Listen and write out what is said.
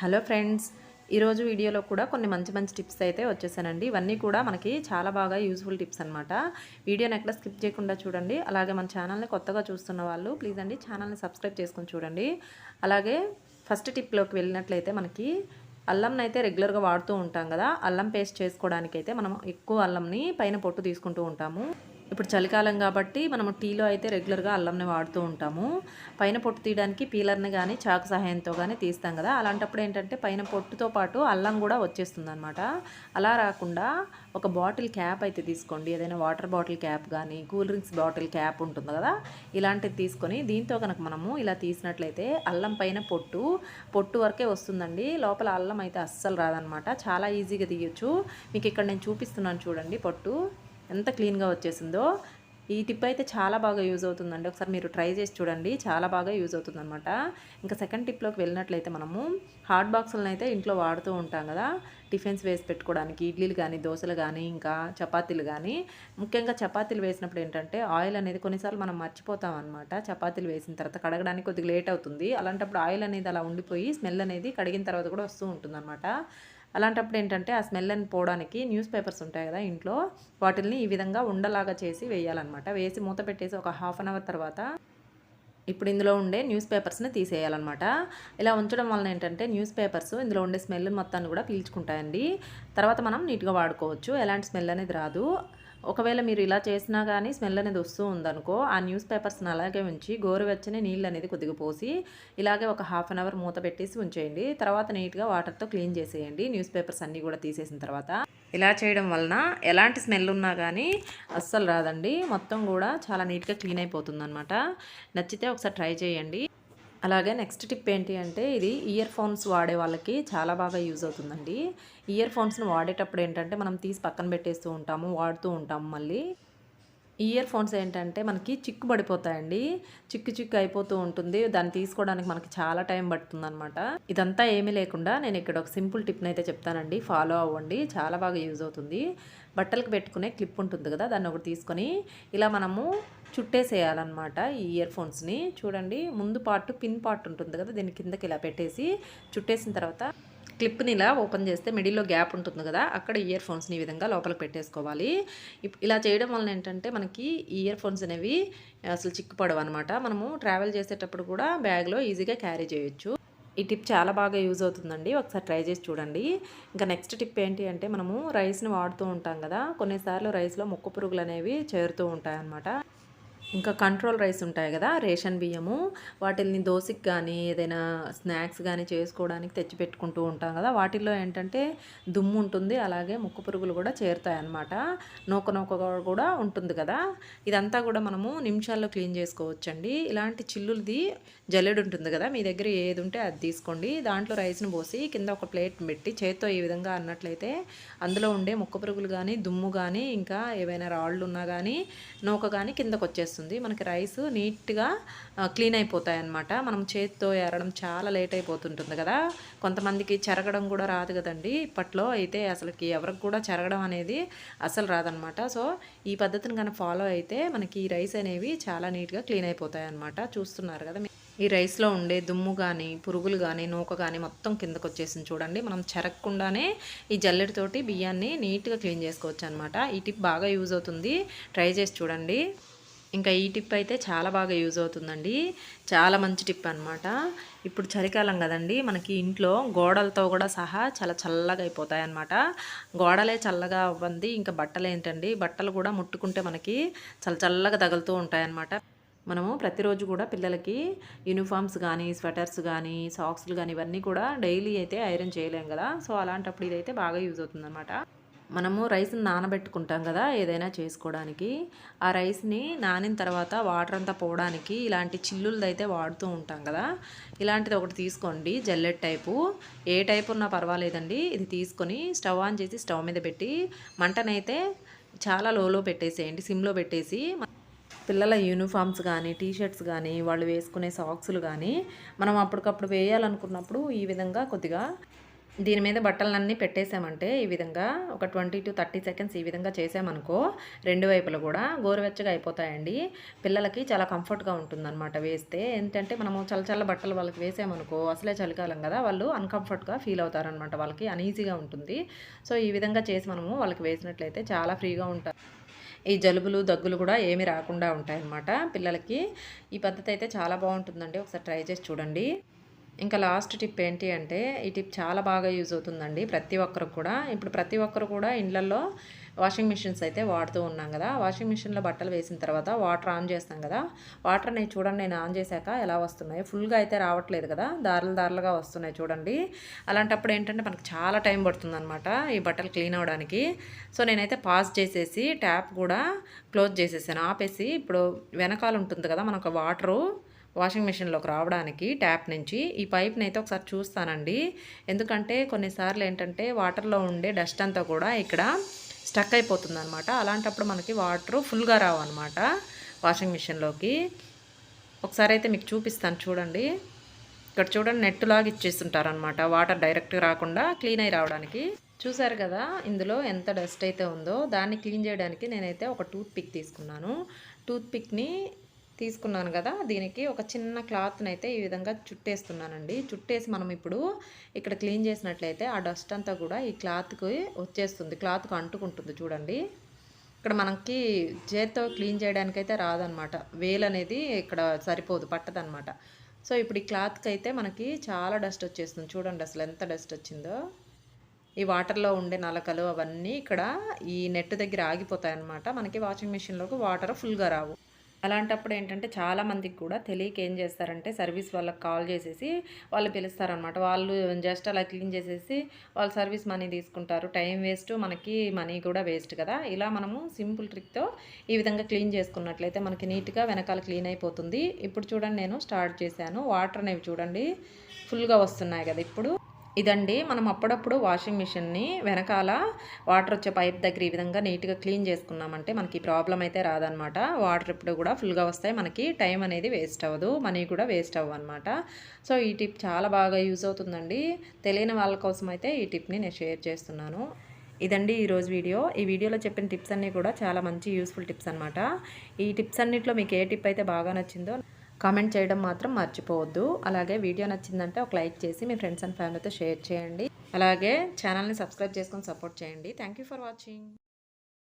Hello friends ఈరోజు వీడియోలో కూడా కొన్ని మంచి మంచి టిప్స్ అయితే వచ్చేసానండి. ఇవన్నీ కూడా మనకి చాలా బాగా యూస్ఫుల్ టిప్స్ అనమాట వీడియోని ఎక్కడ స్కిప్ చేయకుండా చూడండి. అలాగే మన ఛానల్ని కొత్తగా చూస్తున్న వాళ్ళు ప్లీజ్ అండి ఛానల్ని సబ్స్క్రైబ్ చేసుకొని చూడండి. అలాగే ఫస్ట్ టిప్లోకి వెళ్ళినట్లయితే మనకి అల్లంని అయితే రెగ్యులర్గా వాడుతూ ఉంటాం కదా అల్లం పేస్ట్ చేసుకోవడానికి అయితే మనం ఎక్కువ అల్లంని పైన పొట్టు తీసుకుంటూ ఉంటాము. ఇప్పుడు చలికాలం కాబట్టి మనము టీలో అయితే రెగ్యులర్గా అల్లంని వాడుతూ ఉంటాము. పైన పొట్టు తీయడానికి పీలర్ని కానీ చాకు సహాయంతో కానీ తీస్తాం కదా. అలాంటప్పుడు ఏంటంటే పైన పొట్టుతో పాటు అల్లం కూడా వచ్చేస్తుంది అనమాట అలా రాకుండా ఒక బాటిల్ క్యాప్ అయితే తీసుకోండి. ఏదైనా వాటర్ బాటిల్ క్యాప్ కానీ కూల్ డ్రింక్స్ బాటిల్ క్యాప్ ఉంటుంది కదా. ఇలాంటిది తీసుకొని దీంతో కనుక మనము ఇలా తీసినట్లయితే అల్లం పైన పొట్టు పొట్టు వరకే వస్తుందండి. లోపల అల్లం అయితే అస్సలు రాదనమాట చాలా ఈజీగా తీయొచ్చు. మీకు ఇక్కడ నేను చూపిస్తున్నాను చూడండి పొట్టు. ఎంత క్లీన్గా వచ్చేసిందో. ఈ టిప్ అయితే చాలా బాగా యూజ్ అవుతుందండి. ఒకసారి మీరు ట్రై చేసి చూడండి. చాలా బాగా యూజ్ అవుతుంది అనమాట ఇంకా సెకండ్ టిప్లోకి వెళ్ళినట్లయితే మనము హాట్ బాక్సులను అయితే ఇంట్లో వాడుతూ ఉంటాం కదా. టిఫిన్స్ వేసి పెట్టుకోవడానికి ఇడ్లీలు కానీ దోశలు కానీ ఇంకా చపాతీలు కానీ ముఖ్యంగా చపాతీలు వేసినప్పుడు ఏంటంటే ఆయిల్ అనేది కొన్నిసార్లు మనం మర్చిపోతాం అనమాట చపాతీలు వేసిన తర్వాత కడగడానికి కొద్దిగా లేట్ అవుతుంది. అలాంటప్పుడు ఆయిల్ అనేది అలా ఉండిపోయి స్మెల్ అనేది కడిగిన తర్వాత కూడా వస్తూ ఉంటుంది అలాంటప్పుడు ఏంటంటే ఆ స్మెల్ అని పోవడానికి న్యూస్ పేపర్స్ ఉంటాయి కదా ఇంట్లో వాటిల్ని ఈ విధంగా ఉండలాగా చేసి వేయాలన్నమాట. వేసి మూత పెట్టేసి ఒక హాఫ్ అన్ అవర్ తర్వాత ఇప్పుడు ఇందులో ఉండే న్యూస్ పేపర్స్ని తీసేయాలన్నమాట. ఇలా ఉంచడం వలన ఏంటంటే న్యూస్ పేపర్స్ ఇందులో ఉండే స్మెల్ మొత్తాన్ని కూడా పీల్చుకుంటాయండి. తర్వాత మనం నీట్గా వాడుకోవచ్చు. ఎలాంటి స్మెల్ అనేది రాదు. ఒకవేళ మీరు ఇలా చేసినా కానీ స్మెల్ అనేది వస్తూ ఉందనుకో ఆ న్యూస్ పేపర్స్ని అలాగే ఉంచి గోరువెచ్చని నీళ్ళు అనేది కొద్దిగా పోసి ఇలాగే ఒక హాఫ్ అన్ అవర్ మూత పెట్టేసి ఉంచేయండి. తర్వాత నీట్గా వాటర్తో క్లీన్ చేసేయండి. న్యూస్ పేపర్స్ అన్నీ కూడా తీసేసిన తర్వాత. ఇలా చేయడం వలన ఎలాంటి స్మెల్ ఉన్నా కానీ అస్సలు రాదండి. మొత్తం కూడా చాలా నీట్గా క్లీన్ అయిపోతుంది అనమాట నచ్చితే ఒకసారి ట్రై చేయండి. అలాగే నెక్స్ట్ టిప్ ఏంటి అంటే ఇది ఇయర్ ఫోన్స్ వాడే వాళ్ళకి చాలా బాగా యూజ్ అవుతుందండి. ఇయర్ ఫోన్స్ని వాడేటప్పుడు ఏంటంటే మనం తీసి పక్కన పెట్టేస్తూ ఉంటాము వాడుతూ ఉంటాము మళ్ళీ. ఇయర్ ఫోన్స్ ఏంటంటే మనకి చిక్కు పడిపోతాయండి చిక్కు చిక్కు అయిపోతూ ఉంటుంది. దాన్ని తీసుకోవడానికి మనకి చాలా టైం పడుతుంది అనమాట ఇదంతా ఏమీ లేకుండా నేను ఇక్కడ ఒక సింపుల్ టిప్ని అయితే చెప్తానండి. ఫాలో అవ్వండి. చాలా బాగా యూజ్ అవుతుంది. బట్టలకు పెట్టుకునే క్లిప్ ఉంటుంది కదా దాన్ని ఒకటి తీసుకొని ఇలా మనము చుట్టేసేయాలన్నమాట ఈ ఇయర్ ఫోన్స్ని. చూడండి ముందు పార్ట్ పిన్ పార్ట్ ఉంటుంది కదా దీని కిందకి ఇలా పెట్టేసి చుట్టేసిన తర్వాత క్లిప్ని ఇలా ఓపెన్ చేస్తే మిడిల్లో గ్యాప్ ఉంటుంది కదా అక్కడ ఇయర్ ఫోన్స్ని ఈ విధంగా లోపలికి పెట్టేసుకోవాలి. ఇలా చేయడం వలన ఏంటంటే మనకి ఇయర్ ఫోన్స్ అనేవి అసలు చిక్కుపడవు అనమాట మనము ట్రావెల్ చేసేటప్పుడు కూడా బ్యాగ్లో ఈజీగా క్యారీ చేయొచ్చు. ఈ టిప్ చాలా బాగా యూజ్ అవుతుందండి. ఒకసారి ట్రై చేసి చూడండి. ఇంకా నెక్స్ట్ టిప్ ఏంటి అంటే మనము రైస్ని వాడుతూ ఉంటాం కదా కొన్నిసార్లు రైస్లో ముక్క పురుగులు అనేవి చేరుతూ ఉంటాయన్నమాట. ఇంకా కంట్రోల్ రైస్ ఉంటాయి కదా రేషన్ బియ్యము. వాటిల్ని దోశకి కానీ ఏదైనా స్నాక్స్ కానీ చేసుకోవడానికి తెచ్చి పెట్టుకుంటూ ఉంటాం కదా. వాటిల్లో ఏంటంటే దుమ్ము ఉంటుంది అలాగే ముక్కు పురుగులు కూడా చేరుతాయి అన్నమాట. నూక నూక కూడా ఉంటుంది కదా. ఇదంతా కూడా మనము నిమిషాల్లో క్లీన్ చేసుకోవచ్చండి. ఇలాంటి చిల్లులది జల్లెడు ఉంటుంది కదా మీ దగ్గర ఏది ఉంటే అది తీసుకోండి. దాంట్లో రైస్ని పోసి కింద ఒక ప్లేట్ పెట్టి చేత్తో ఈ విధంగా అన్నట్లయితే అందులో ఉండే ముక్క పురుగులు కానీ దుమ్ము కానీ ఇంకా ఏవైనా రాళ్ళు ఉన్నా కానీ నూక కానీ కిందకు వచ్చేస్తుంది మనకి రైస్ నీట్గా క్లీన్ అయిపోతాయి అన్నమాట మనం చేతితో ఏరడం చాలా లేట్ అయిపోతుంటుంది కదా. కొంతమందికి చెరగడం కూడా రాదు కదండి. ఇప్పట్లో అయితే అసలుకి ఎవరికి కూడా చెరగడం అనేది అసలు రాదనమాట సో ఈ పద్ధతిని కనుక ఫాలో అయితే మనకి ఈ రైస్ అనేవి చాలా నీట్గా క్లీన్ అయిపోతాయి అన్నమాట చూస్తున్నారు కదా ఈ రైస్లో ఉండే దుమ్ము కానీ పురుగులు కానీ నూక కానీ మొత్తం కిందకు వచ్చేసింది చూడండి. మనం చెరగకుండానే ఈ జల్లెడితోటి బియ్యాన్ని నీట్గా క్లీన్ చేసుకోవచ్చు అనమాట ఈ టిప్ బాగా యూజ్ అవుతుంది. ట్రై చేసి చూడండి. ఇంకా ఈ టిప్ అయితే చాలా బాగా యూజ్ అవుతుందండి. చాలా మంచి టిప్ అనమాట ఇప్పుడు చలికాలం కదండి మనకి ఇంట్లో గోడలతో కూడా సహా చాలా చల్లగా అయిపోతాయి అన్నమాట. గోడలే చల్లగా అవ్వండి ఇంకా బట్టలు ఏంటండి బట్టలు కూడా ముట్టుకుంటే మనకి చాలా చల్లగా తగులుతూ ఉంటాయన్నమాట మనము ప్రతిరోజు కూడా పిల్లలకి యూనిఫామ్స్ కానీ స్వెటర్స్ కానీ సాక్స్లు కానీ ఇవన్నీ కూడా డైలీ అయితే ఐరన్ చేయలేం కదా. సో అలాంటప్పుడు ఇదైతే బాగా యూజ్ అవుతుందన్నమాట. మనము రైస్ని నానబెట్టుకుంటాం కదా ఏదైనా చేసుకోవడానికి. ఆ రైస్ని నానిన తర్వాత వాటర్ అంతా పోవడానికి ఇలాంటి చిల్లులది అయితే వాడుతూ ఉంటాం కదా. ఇలాంటిది ఒకటి తీసుకోండి జల్లెట్ టైపు. ఏ టైపు ఉన్నా పర్వాలేదండి. ఇది తీసుకొని స్టవ్ ఆన్ చేసి స్టవ్ మీద పెట్టి మంటనైతే చాలా లోలో పెట్టేసేయండి సిమ్లో పెట్టేసి. పిల్లల యూనిఫామ్స్ కానీ టీషర్ట్స్ కానీ వాళ్ళు వేసుకునే సాక్స్లు కానీ మనం అప్పటికప్పుడు వేయాలనుకున్నప్పుడు ఈ విధంగా కొద్దిగా దీని మీద బట్టలన్నీ పెట్టేసామంటే ఈ విధంగా ఒక ట్వంటీ టు థర్టీ సెకండ్స్ ఈ విధంగా చేసామనుకో రెండు వైపులు కూడా గోరువెచ్చగా అయిపోతాయండి. పిల్లలకి చాలా కంఫర్ట్గా ఉంటుందన్నమాట వేస్తే. ఏంటంటే మనము చల్ల బట్టలు వాళ్ళకి వేసామనుకో అసలే చలికాలం కదా వాళ్ళు అన్కంఫర్ట్గా ఫీల్ అవుతారనమాట వాళ్ళకి అనీజీగా ఉంటుంది. సో ఈ విధంగా చేసి మనము వాళ్ళకి వేసినట్లయితే చాలా ఫ్రీగా ఉంటారు ఈ జలుబులు దగ్గులు కూడా ఏమి రాకుండా ఉంటాయన్నమాట పిల్లలకి. ఈ పద్ధతి అయితే చాలా బాగుంటుందండి. ఒకసారి ట్రై చేసి చూడండి. ఇంకా లాస్ట్ టిప్ ఏంటి అంటే ఈ టిప్ చాలా బాగా యూజ్ అవుతుందండి ప్రతి ఒక్కరు కూడా. ఇప్పుడు ప్రతి ఒక్కరు కూడా ఇండ్లలో వాషింగ్ మిషన్స్ అయితే వాడుతూ ఉన్నాం కదా. వాషింగ్ మిషన్లో బట్టలు వేసిన తర్వాత వాటర్ ఆన్ చేస్తాం కదా. వాటర్ నేను చూడండి నేను ఆన్ చేశాక ఎలా వస్తున్నాయి. ఫుల్గా అయితే రావట్లేదు కదా. దారులు దారులుగా వస్తున్నాయి చూడండి. అలాంటప్పుడు ఏంటంటే మనకు చాలా టైం పడుతుందనమాట ఈ బట్టలు క్లీన్ అవ్వడానికి. సో నేనైతే పాస్ చేసేసి ట్యాప్ కూడా క్లోజ్ చేసేసాను. ఆపేసి ఇప్పుడు వెనకాల ఉంటుంది కదా మనకు వాటరు. వాషింగ్ మిషన్లోకి రావడానికి ట్యాప్ నుంచి ఈ పైప్ని అయితే ఒకసారి చూస్తానండి. ఎందుకంటే కొన్నిసార్లు ఏంటంటే వాటర్లో ఉండే డస్ట్ అంతా కూడా ఇక్కడ స్టక్ అయిపోతుంది అనమాట అలాంటప్పుడు మనకి వాటర్ ఫుల్గా రావు అనమాట వాషింగ్ మిషన్లోకి. ఒకసారి అయితే మీకు చూపిస్తాను చూడండి. ఇక్కడ చూడండి నెట్ లాగా ఇచ్చేస్తుంటారు అనమాట వాటర్ డైరెక్ట్గా రాకుండా క్లీన్ అయి రావడానికి. చూసారు కదా ఇందులో ఎంత డస్ట్ అయితే ఉందో. దాన్ని క్లీన్ చేయడానికి నేనైతే ఒక టూత్ పిక్ తీసుకున్నాను. టూత్ పిక్ని తీసుకున్నాను కదా దీనికి ఒక చిన్న క్లాత్ని అయితే ఈ విధంగా చుట్టేస్తున్నానండి. చుట్టేసి మనం ఇప్పుడు ఇక్కడ క్లీన్ చేసినట్లయితే ఆ డస్ట్ అంతా కూడా ఈ క్లాత్కి వచ్చేస్తుంది క్లాత్కి అంటుకుంటుంది చూడండి. ఇక్కడ మనకి చేత్తో క్లీన్ చేయడానికైతే రాదనమాట. వేలు అనేది ఇక్కడ సరిపోదు పట్టదనమాట. సో ఇప్పుడు ఈ క్లాత్కి అయితే మనకి చాలా డస్ట్ వచ్చేస్తుంది చూడండి అసలు ఎంత డస్ట్ వచ్చిందో. ఈ వాటర్లో ఉండే నలకలు అవన్నీ ఇక్కడ ఈ నెట్ దగ్గర ఆగిపోతాయి అన్నమాట మనకి వాషింగ్ మిషన్లోకి వాటర్ ఫుల్గా రావు. అలాంటప్పుడు ఏంటంటే చాలామందికి కూడా తెలియక ఏం చేస్తారంటే సర్వీస్ వాళ్ళకి కాల్ చేసేసి వాళ్ళు పిలుస్తారనమాట వాళ్ళు జస్ట్ అలా క్లీన్ చేసేసి వాళ్ళు సర్వీస్ మనీ తీసుకుంటారు. టైం వేస్ట్ మనకి మనీ కూడా వేస్ట్ కదా. ఇలా మనము సింపుల్ ట్రిక్తో ఈ విధంగా క్లీన్ చేసుకున్నట్లయితే మనకి నీట్గా వెనకాల క్లీన్ అయిపోతుంది. ఇప్పుడు చూడండి నేను స్టార్ట్ చేశాను. వాటర్ అనేవి చూడండి ఫుల్గా వస్తున్నాయి కదా ఇప్పుడు. ఇదండి మనం అప్పుడప్పుడు వాషింగ్ మిషన్ని వెనకాల వాటర్ వచ్చే పైప్ దగ్గర ఈ విధంగా నీట్గా క్లీన్ చేసుకున్నామంటే మనకి ప్రాబ్లం అయితే రాదనమాట వాటర్ ఇప్పుడు కూడా ఫుల్గా వస్తాయి. మనకి టైం అనేది వేస్ట్ అవ్వదు. మనీ కూడా వేస్ట్ అవ్వదు అనమాట సో ఈ టిప్ చాలా బాగా యూజ్ అవుతుందండి. తెలియని వాళ్ళ కోసం అయితే ఈ టిప్ని నేను షేర్ చేస్తున్నాను. ఇదండి ఈరోజు వీడియో. ఈ వీడియోలో చెప్పిన టిప్స్ అన్నీ కూడా చాలా మంచి యూస్ఫుల్ టిప్స్ అనమాట ఈ టిప్స్ అన్నింటిలో మీకు ఏ టిప్ అయితే బాగా నచ్చిందో కామెంట్ చేయడం మాత్రం మర్చిపోవద్దు. అలాగే వీడియో నచ్చిందంటే ఒక లైక్ చేసి మీ ఫ్రెండ్స్ అండ్ ఫ్యామిలీతో షేర్ చేయండి. అలాగే ఛానల్ని సబ్స్క్రైబ్ చేసుకొని సపోర్ట్ చేయండి. Thank for watching